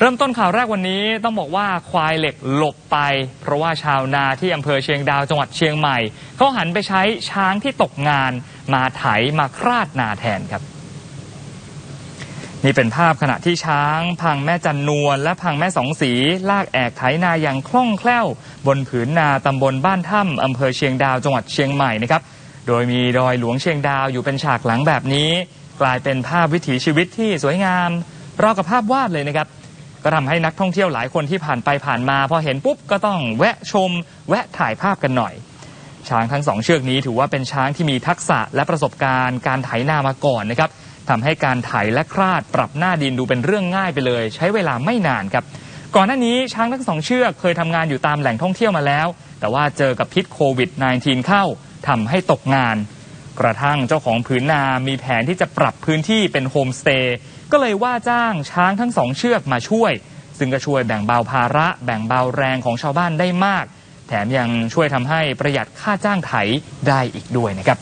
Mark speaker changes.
Speaker 1: เริ่มต้นข่าวแรกวันนี้ต้องบอกว่าควายเหล็กหลบไป เพราะว่าชาวนาที่อำเภอเชียงดาวจังหวัดเชียงใหม่เขาหันไปใช้ช้างที่ตกงาน มาไถมาคราดนาแทนครับ นี่เป็นภาพขณะที่ช้าง พังแม่จันนวลและพังแม่สองสี ลากแอกไถนาอย่างคล่องแคล่ว บนผืนนาตำบลบ้านถ้ำอำเภอเชียงดาวจังหวัดเชียงใหม่นะครับโดยมีดอยหลวงเชียงดาวอยู่เป็นฉากหลังแบบนี้ กลายเป็นภาพวิถีชีวิตที่สวยงามราวกับภาพวาดเลยนะครับ ก็ทำให้นักท่องเที่ยวหลายคนที่ผ่านไปผ่านมา พอเห็นปุ๊บก็ต้องแวะชม แวะถ่ายภาพกันหน่อย ช้างทั้งสองเชือกนี้ถือว่าเป็นช้างที่มีทักษะและประสบการณ์การไถนามาก่อนนะครับทำให้การไถและคลาดปรับหน้าดินดูเป็นเรื่องง่ายไปเลย ใช้เวลาไม่นานครับ ก่อนหน้านี้ช้างทั้งสองเชือกเคยทำงานอยู่ตามแหล่งท่องเที่ยวมาแล้ว แต่ว่าเจอกับพิษโควิด -19 เข้าทำให้ตกงาน กระทั่งเจ้าของผืนนา มีแผนที่จะปรับพื้นที่เป็นโฮมสเตย์ก็เลยว่าจ้างช้างทั้งสองเชือกมาช่วย ซึ่งก็ช่วยแบ่งเบาภาระ แบ่งเบาแรงของชาวบ้านได้มาก แถมยังช่วยทำให้ประหยัดค่าจ้างไถได้อีกด้วยนะครับ